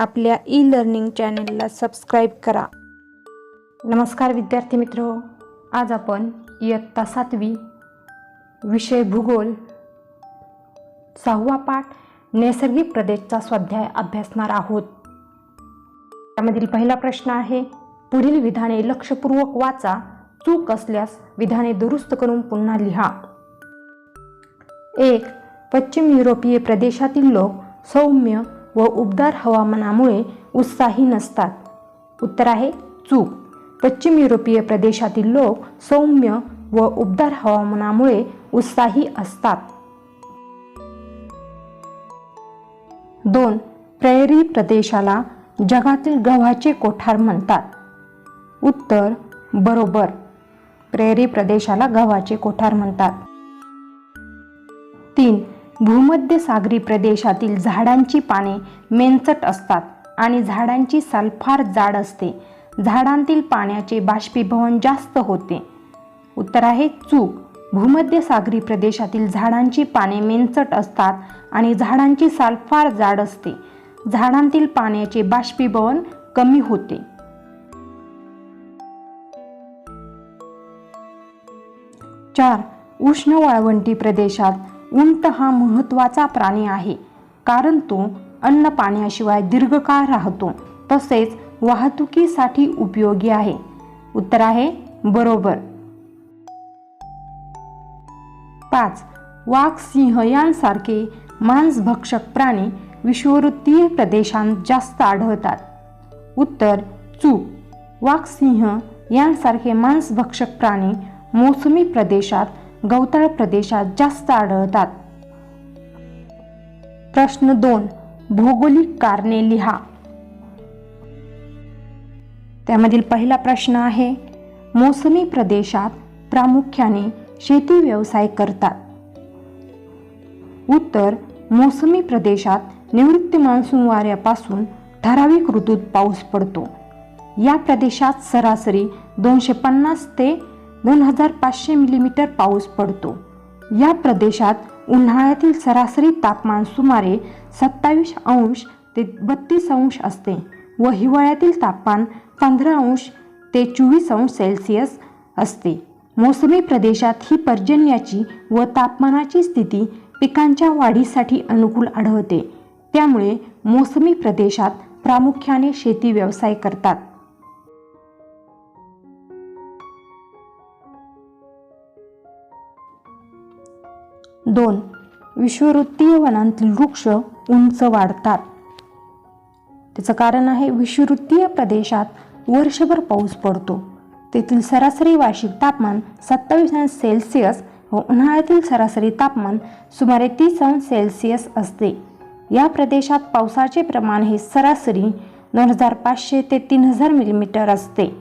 आपल्या e learning चॅनेलला subscribe करा. नमस्कार विद्यार्थी मित्र. आज आपण इयत्ता सातवी विषय भूगोल सहावा पाठ नैसर्गिक प्रदेशचा स्वाध्याय अभ्यासणार आहोत. त्यामधील पहिला प्रश्न आहे पुढील विधाने लक्षपूर्वक वाचा चूक असल्यास विधाने दुरुस्त करून पुन्हा लिहा. एक पश्चिम युरोपीय प्रदेशातील लोक सौम्य व उबदार हवामानामुळे उत्साही नसतात. उत्तर आहे चूक. पश्चिम युरोपीय प्रदेशातील लोक सौम्य व उबदार हवामानामुळे उत्साही असतात. दोन. प्रेरी प्रदेशाला जगातील गव्हाचे कोठार म्हणतात. उत्तर बरोबर. प्रेरी प्रदेशाला गव्हाचे कोठार म्हणतात. तीन. भूमध्य सागरी प्रदेशातील झाडांची पाने मेनचट असतात आणि झाडांची साल फार जाड असते. झाडांतील पाण्याचे बाष्पीभवन जास्त होते. उत्तर आहे चूक. भूमध्य सागरी प्रदेशातील झाडांची पाने मेनचट असतात आणि झाडांची साल फार जाड असते. झाडांतील पाण्याचे बाष्पीभवन कमी होते. चार. उष्ण वाळवंटी प्रदेशात उंट हा महत्त्वाचा प्राणी आहे. कारण तो अन्न पाण्याशिवाय दीर्घकाळ राहतो. तसेच वाहतुकीसाठी उपयोगी आहे. उत्तर आहे बरोबर. पाच वाघ सिंह यांसारखे मांसभक्षक प्राणी विषुववृत्तीय प्रदेशांत जास्त आढळतात. उत्तर चूक वाघ सिंह यांसारखे मांसभक्षक प्राणी मोसमी प्रदेशात गवताळ प्रदेशात जास्त आढळतात. प्रश्न दोन भौगोलिक कारणे लिहा. त्यामधील पहिला प्रश्न आहे मोसमी प्रदेशात प्रामुख्याने शेती व्यवसाय करतात. उत्तर मोसमी प्रदेशात निवृत्ती मान्सून वाऱ्यापासून ठराविक ऋतूत पाऊस पडतो. या प्रदेशात सरासरी दोनशे पन्नास ते दोन हजार पाचशे मिलीमीटर पाऊस पडतो. या प्रदेशात उन्हाळ्यातील सरासरी तापमान सुमारे सत्तावीस अंश ते बत्तीस अंश असते व हिवाळ्यातील तापमान पंधरा अंश ते चोवीस अंश सेल्सिअस असते. मोसमी प्रदेशात ही पर्जन्याची व तापमानाची स्थिती पिकांच्या वाढीसाठी अनुकूल आढळते. त्यामुळे मोसमी प्रदेशात प्रामुख्याने शेती व्यवसाय करतात. दोन. विषुववृत्तीय वनांतील वृक्ष उंच वाढतात. त्याचं कारण आहे विषुववृत्तीय प्रदेशात वर्षभर पाऊस पडतो. तेथील सरासरी वार्षिक तापमान सत्तावीस अंश सेल्सिअस व उन्हाळ्यातील सरासरी तापमान सुमारे तीस अंश सेल्सिअस असते. या प्रदेशात पावसाचे प्रमाण हे सरासरी दोन हजार पाचशे ते तीन हजार मिलीमीटर असते.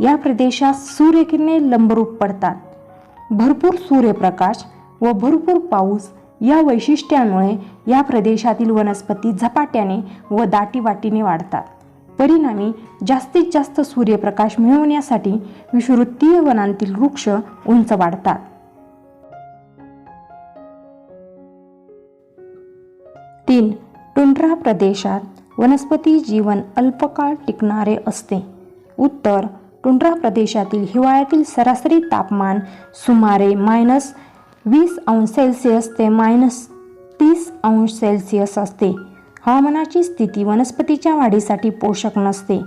या प्रदेशात सूर्यकिरणे लंबरूप पडतात. भरपूर सूर्यप्रकाश व भरपूर पाऊस या वैशिष्ट्यांमुळे या प्रदेशातील वनस्पती झपाट्याने व दाटीवाटीने वाढतात. परिणामी जास्तीत जास्त सूर्यप्रकाश मिळवण्यासाठी विषुवृत्तीय वनांतील वृक्ष उंच वाढतात. तीन टुंड्रा प्रदेशात वनस्पती जीवन अल्पकाळ टिकणारे असते. उत्तर टुंड्रा प्रदेशातील हिवाळ्यातील सरासरी तापमान सुमारे मायनस वीस अंश सेल्सिअस ते मायनस तीस अंश सेल्सिअस असते. हवामानाची स्थिती वनस्पतीच्या वाढीसाठी पोषक नसते.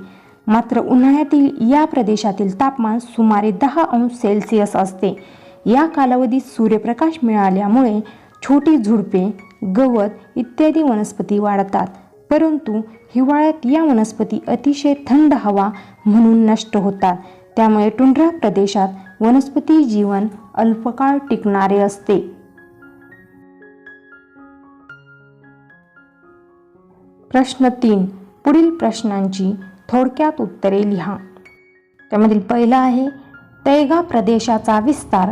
मात्र उन्हाळ्यातील या प्रदेशातील तापमान सुमारे दहा अंश सेल्सिअस असते. या कालावधीत सूर्यप्रकाश मिळाल्यामुळे छोटी झुडपे गवत इत्यादी वनस्पती वाढतात. परंतु हिवाळ्यात या वनस्पती अतिशय थंड हवा म्हणून नष्ट होतात. त्यामुळे टुंड्रा प्रदेशात वनस्पती जीवन अल्पकाळ टिकणारे असते. प्रश्न तीन. पुढील प्रश्नांची थोडक्यात उत्तरे लिहा. त्यामधील पहिला आहे तैगा प्रदेशाचा विस्तार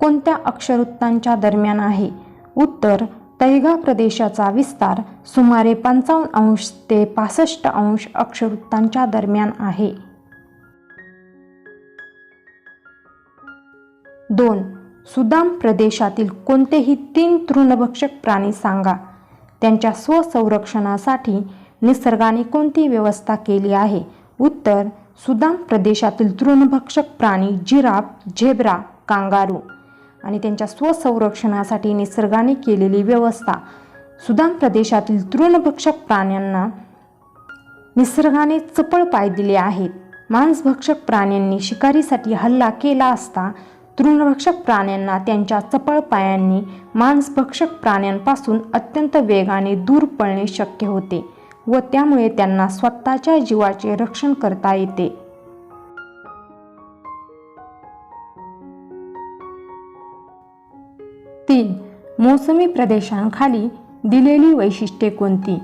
कोणत्या अक्षरवृत्तांच्या दरम्यान आहे? उत्तर तैगा प्रदेशाचा विस्तार सुमारे पंचावन्न अंश ते पासष्ट अंश अक्षरवृत्तांच्या दरम्यान आहे. दोन सुदाम प्रदेशातील कोणतेही तीन तृणभक्षक प्राणी सांगा. त्यांच्या स्वसंरक्षणासाठी निसर्गाने कोणती व्यवस्था केली आहे? उत्तर सुदाम प्रदेशातील तृणभक्षक प्राणी जिराफ झेब्रा कांगारू आणि त्यांच्या स्वसंरक्षणासाठी निसर्गाने केलेली व्यवस्था. सुदान प्रदेशातील तृणभक्षक प्राण्यांना निसर्गाने चपळ पाय दिले आहेत. मांसभक्षक प्राण्यांनी शिकारीसाठी हल्ला केला असता तृणभक्षक प्राण्यांना त्यांच्या चपळ पायांनी मांसभक्षक प्राण्यांपासून अत्यंत वेगाने दूर पळणे शक्य होते व त्यामुळे त्यांना स्वतःच्या जीवाचे रक्षण करता येते. तीन. मोसमी प्रदेशांखाली दिलेली वैशिष्ट्ये कोणती?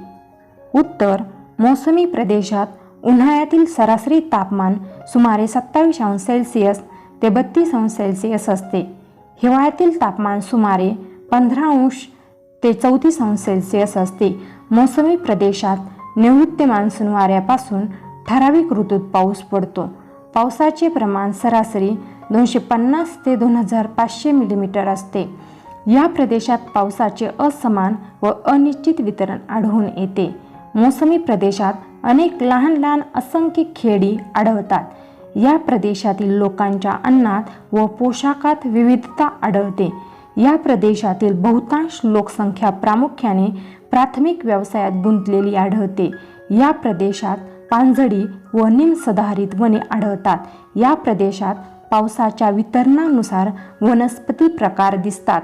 उत्तर. मोसमी प्रदेशात उन्हाळ्यातील सरासरी तापमान सुमारे सत्तावीस अंश सेल्सिअस ते बत्तीस अंश सेल्सिअस असते. हिवाळ्यातील तापमान सुमारे पंधरा अंश ते चौतीस अंश सेल्सिअस असते. मोसमी प्रदेशात नैऋत्य मान्सून वाऱ्यापासून ठराविक ऋतूत पाऊस पडतो. पावसाचे प्रमाण सरासरी दोनशे पन्नास ते दोन हजार पाचशे मिलीमीटर असते. या प्रदेशात पावसाचे असमान व अनिश्चित वितरण आढळून येते. मोसमी प्रदेशात अनेक लहान लहान असंख्य खेडी आढळतात. या प्रदेशातील लोकांच्या अन्नात व पोशाखात विविधता आढळते. या प्रदेशातील बहुतांश लोकसंख्या प्रामुख्याने प्राथमिक व्यवसायात गुंतलेली आढळते. या प्रदेशात पानझडी व निमसदाहरित वने आढळतात. या प्रदेशात पावसाच्या वितरणानुसार वनस्पती प्रकार दिसतात.